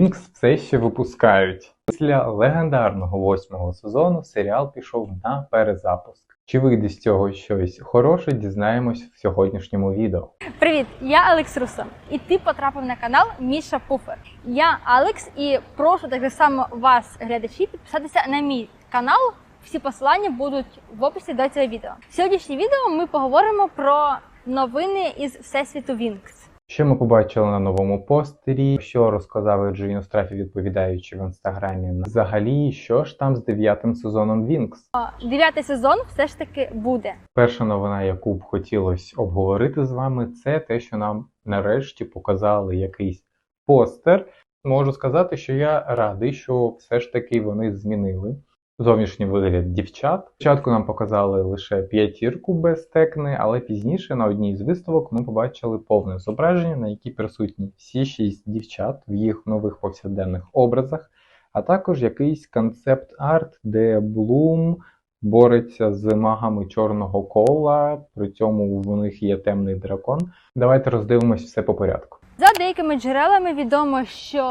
Вінкс все ще випускають. Після легендарного восьмого сезону серіал пішов на перезапуск. Чи вийде з цього щось хороше, дізнаємось в сьогоднішньому відео. Привіт, я Алекс Руса, і ти потрапив на канал Міша Пуфер. Я Алекс і прошу так само вас, глядачі, підписатися на мій канал. Всі посилання будуть в описі до цього відео. В сьогоднішнє відео ми поговоримо про новини із всесвіту Вінкс. Що ми побачили на новому постері? Що розказав Евджин Страфі, відповідаючи в інстаграмі? Взагалі, що ж там з дев'ятим сезоном Вінкс? Дев'ятий сезон все ж таки буде. Перша новина, яку б хотілося обговорити з вами, це те, що нам нарешті показали якийсь постер. Можу сказати, що я радий, що все ж таки вони змінили зовнішній вигляд дівчат. Спочатку нам показали лише п'ятірку без текни, але пізніше на одній з виставок ми побачили повне зображення, на якій присутні всі шість дівчат в їх нових повсякденних образах, а також якийсь концепт-арт, де Блум бореться з магами чорного кола, при цьому в них є темний дракон. Давайте роздивимось все по порядку. За деякими джерелами відомо, що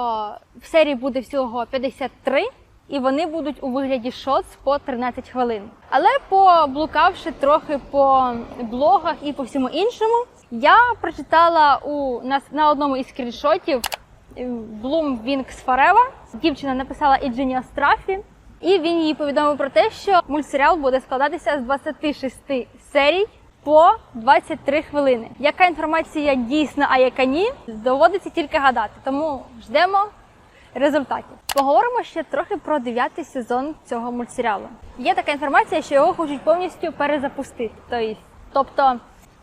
в серії буде всього 53, і вони будуть у вигляді шотс по 13 хвилин. Але поблукавши трохи по блогах і по всьому іншому, я прочитала у нас на одному із скріншотів е, Bloom Wings Forever. Дівчина написала Іджині Страфі, і він їй повідомив про те, що мультсеріал буде складатися з 26 серій по 23 хвилини. Яка інформація дійсна, а яка ні, доводиться тільки гадати. Тому ждемо результатів. Поговоримо ще трохи про дев'ятий сезон цього мультсеріалу. Є така інформація, що його хочуть повністю перезапустити. Тобто, тобто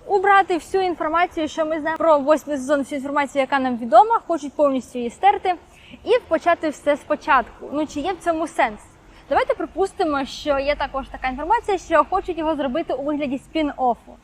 убрати всю інформацію, що ми знаємо про восьмий сезон, всю інформацію, яка нам відома, хочуть повністю її стерти і почати все спочатку. Ну чи є в цьому сенс? Давайте припустимо, що є також така інформація, що хочуть його зробити у вигляді спін-оффу.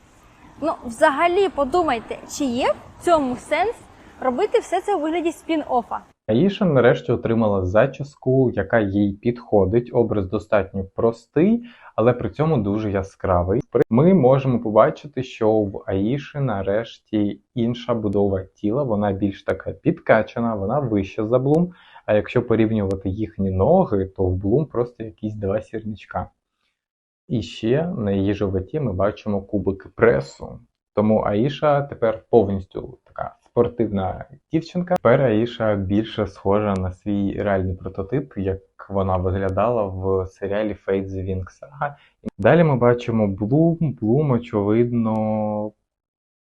Ну, взагалі, подумайте, чи є в цьому сенс робити все це у вигляді спін-оффа? Аїша нарешті отримала зачіску, яка їй підходить. Образ достатньо простий, але при цьому дуже яскравий. Ми можемо побачити, що в Аїші нарешті інша будова тіла, вона більш така підкачана, вона вища за Блум. А якщо порівнювати їхні ноги, то в Блум просто якісь два сірничка. І ще на її животі ми бачимо кубики пресу. Тому Аїша тепер повністю така спортивна дівчинка. Тепер Аїша більше схожа на свій реальний прототип, як вона виглядала в серіалі the Wing Saga. Далі ми бачимо Блум. Блум, очевидно,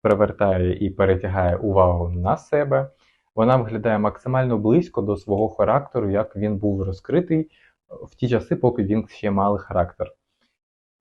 привертає і перетягає увагу на себе. Вона виглядає максимально близько до свого характеру, як він був розкритий в ті часи, поки він ще мали характер.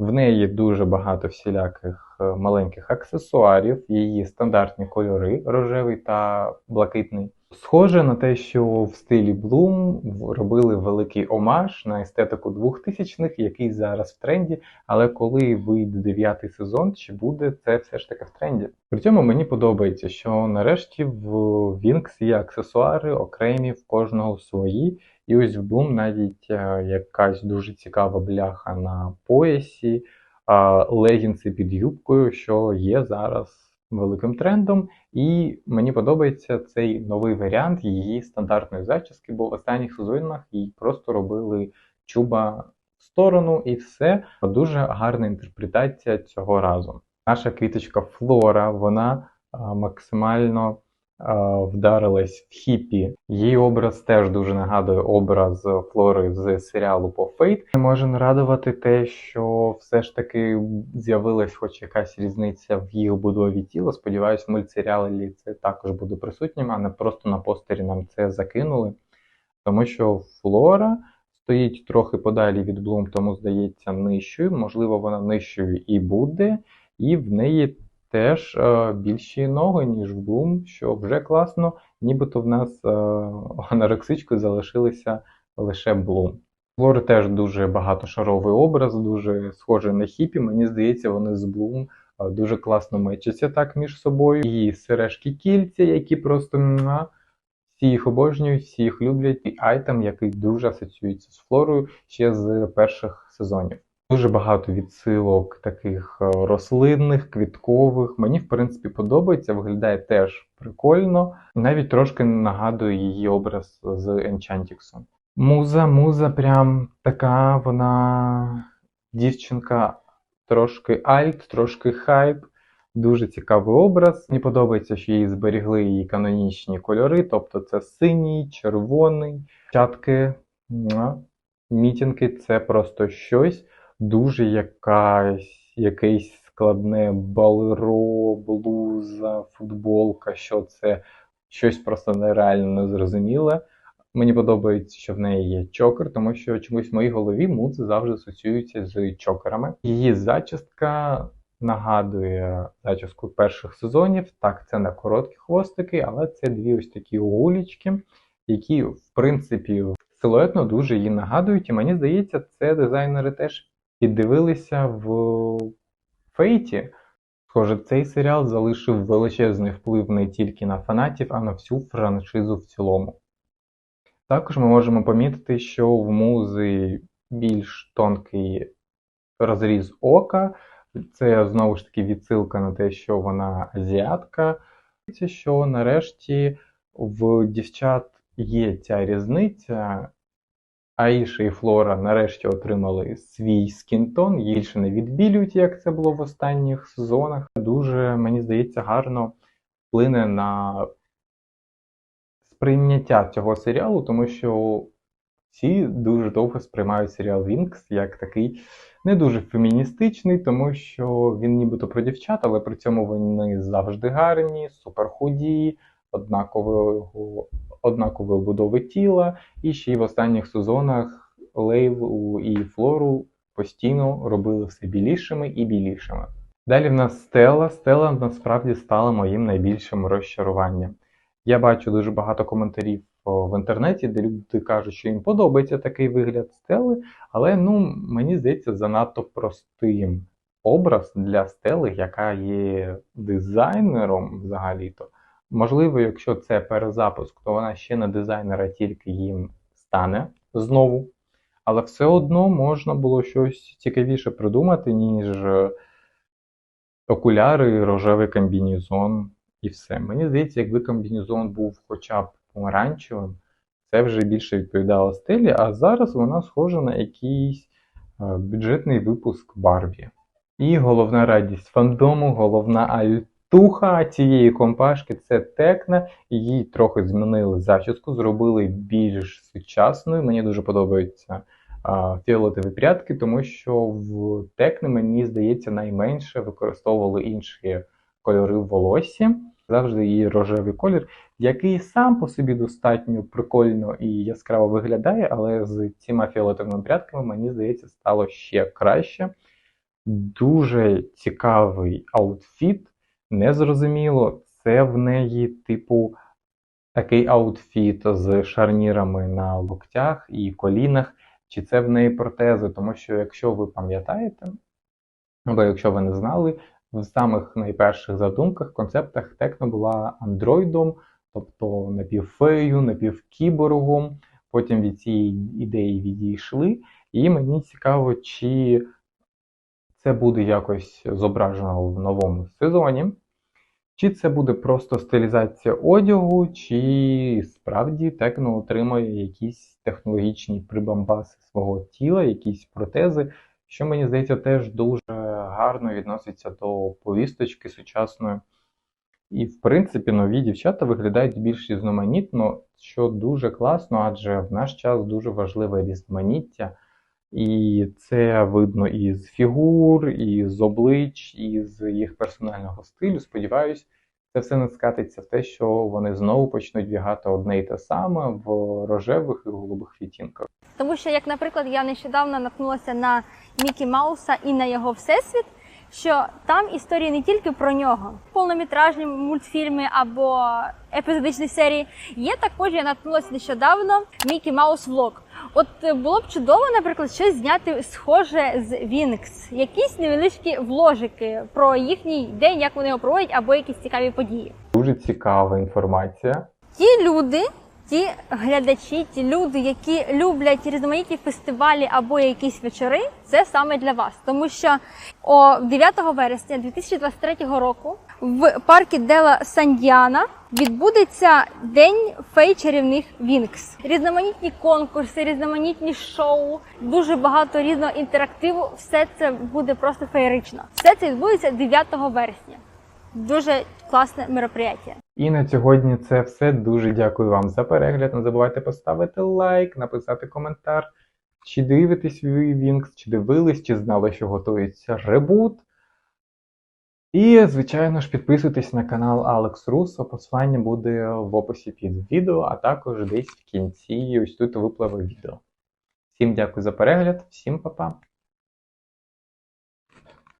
В неї дуже багато всіляких е, маленьких аксесуарів, її стандартні кольори рожевий та блакитний. Схоже на те, що в стилі Bloom робили великий омаж на естетику 2000-х, який зараз в тренді. Але коли вийде дев'ятий сезон, чи буде це все ж таки в тренді? При цьому мені подобається, що нарешті в Wings є аксесуари окремі в кожного свої. І ось в Bloom навіть е, якась дуже цікава бляха на поясі, легінси під юбкою, що є зараз великим трендом. І мені подобається цей новий варіант її стандартної зачіски, бо в останніх сезонах їй просто робили чуба в сторону і все. Дуже гарна інтерпретація цього разу. Наша квіточка Флора, вона е, максимально вдарилась в хіпі. Її образ теж дуже нагадує образ Флори з серіалу по Фейт. Може нарадувати те, що все ж таки з'явилась хоч якась різниця в їх будові тіла. Сподіваюсь, в мультсеріалі це також буде присутнім, а не просто на постері нам це закинули. Тому що Флора стоїть трохи подалі від Блум, тому здається нижчою. Можливо, вона нижчою і буде, і в неї теж е, більші ноги, ніж в Bloom, що вже класно, нібито в нас е, анорексичкою залишилися лише Bloom. Флори теж дуже багатошаровий образ, дуже схожий на хіпі. Мені здається, вони з Bloom е, дуже класно мечаться так між собою. І сережки кільця, які просто всі їх обожнюють, всі їх люблять. І айтем, який дуже асоціюється з флорою ще з перших сезонів. Дуже багато відсилок таких е, рослинних, квіткових. Мені, в принципі, подобається, виглядає теж прикольно. Навіть трошки нагадує її образ з Enchantix. Муза, муза, прям така вона дівчинка, трошки альт, трошки хайп. Дуже цікавий образ. Мені подобається, що їй зберігли її канонічні кольори, тобто це синій, червоний, чатки, муа. мітінги це просто щось дуже якась, якесь складне балеро, блуза, футболка, що це щось просто нереально незрозуміле. Мені подобається, що в неї є чокер, тому що чомусь в моїй голові музи завжди асоціюються з чокерами. Її зачістка нагадує зачіску перших сезонів. Так, це не короткі хвостики, але це дві ось такі гулічки, які, в принципі, силуетно дуже її нагадують. І мені здається, це дизайнери теж піддивилися в Фейті. Схоже, цей серіал залишив величезний вплив не тільки на фанатів, а на всю франшизу в цілому. Також ми можемо помітити, що в музи більш тонкий розріз ока. Це знову ж таки відсилка на те, що вона азіатка. Що нарешті в дівчат є ця різниця. Аїша і Флора нарешті отримали свій скінтон, їх більше не відбілюють, як це було в останніх сезонах. Дуже, мені здається, гарно вплине на сприйняття цього серіалу, тому що всі дуже довго сприймають серіал Вінкс як такий не дуже феміністичний, тому що він нібито про дівчат, але при цьому вони завжди гарні, суперхуді, однакового, однакової будови тіла. І ще й в останніх сезонах Лейлу і Флору постійно робили все білішими і білішими. Далі в нас Стела. Стела насправді стала моїм найбільшим розчаруванням. Я бачу дуже багато коментарів в інтернеті, де люди кажуть, що їм подобається такий вигляд стели, але ну, мені здається, занадто простим образ для стели, яка є дизайнером взагалі-то. Можливо, якщо це перезапуск, то вона ще не дизайнера, тільки їм стане знову. Але все одно можна було щось цікавіше придумати, ніж окуляри, рожевий комбінезон і все. Мені здається, якби комбінезон був хоча б помаранчевим, це вже більше відповідало стилі, а зараз вона схожа на якийсь е, бюджетний випуск Барбі. І головна радість фандому, головна альтуха цієї компашки це Текна. Її трохи змінили зачіску, зробили більш сучасною. Мені дуже подобаються а, фіолетові прядки, тому що в Текни, мені здається, найменше використовували інші кольори в волоссі. Завжди її рожевий колір, який сам по собі достатньо прикольно і яскраво виглядає, але з цими фіолетовими прядками, мені здається, стало ще краще. Дуже цікавий аутфіт. Незрозуміло, це в неї, типу, такий аутфіт з шарнірами на локтях і колінах, чи це в неї протези, тому що, якщо ви пам'ятаєте, або якщо ви не знали, в самих найперших задумках, концептах Текно була андроїдом, тобто напівфеєю, напівкіборгом. Потім від цієї ідеї відійшли. І мені цікаво, чи це буде якось зображено в новому сезоні, чи це буде просто стилізація одягу, чи справді Текно отримає якісь технологічні прибамбаси свого тіла, якісь протези, що мені здається теж дуже гарно відноситься до повісточки сучасної. І, в принципі, нові дівчата виглядають більш різноманітно, що дуже класно, адже в наш час дуже важливе різноманіття. І це видно із фігур, і з облич, і з їх персонального стилю. Сподіваюсь, це все не скатиться в те, що вони знову почнуть вдягати одне і те саме в рожевих і голубих відтінках. Тому що, як, наприклад, я нещодавно наткнулася на Мікі Мауса і на його всесвіт, що там історії не тільки про нього, повнометражні мультфільми або епізодичні серії. Є також, я наткнулася нещодавно Мікі Маус Влог. От е, було б чудово, наприклад, щось зняти схоже з Вінкс, якісь невеличкі вложики про їхній день, як вони його проводять, або якісь цікаві події. Дуже цікава інформація. Ті люди ті глядачі, ті люди, які люблять різноманітні фестивалі або якісь вечори, це саме для вас, тому що о 9 вересня 2023 року в парку Дела Сандіана відбудеться день фей чарівних Вінкс. Різноманітні конкурси, різноманітні шоу, дуже багато різного інтерактиву. Все це буде просто феєрично. Все це відбудеться 9 вересня. Дуже класне мероприятие. І на сьогодні це все. Дуже дякую вам за перегляд. Не забувайте поставити лайк, написати коментар. Чи дивитесь ви Вінкс, чи дивились, чи знали, що готується ребут. І, звичайно ж, підписуйтесь на канал Алекс Руссо. Посилання буде в описі під відео, а також десь в кінці ось тут випливе відео. Всім дякую за перегляд, всім па-па!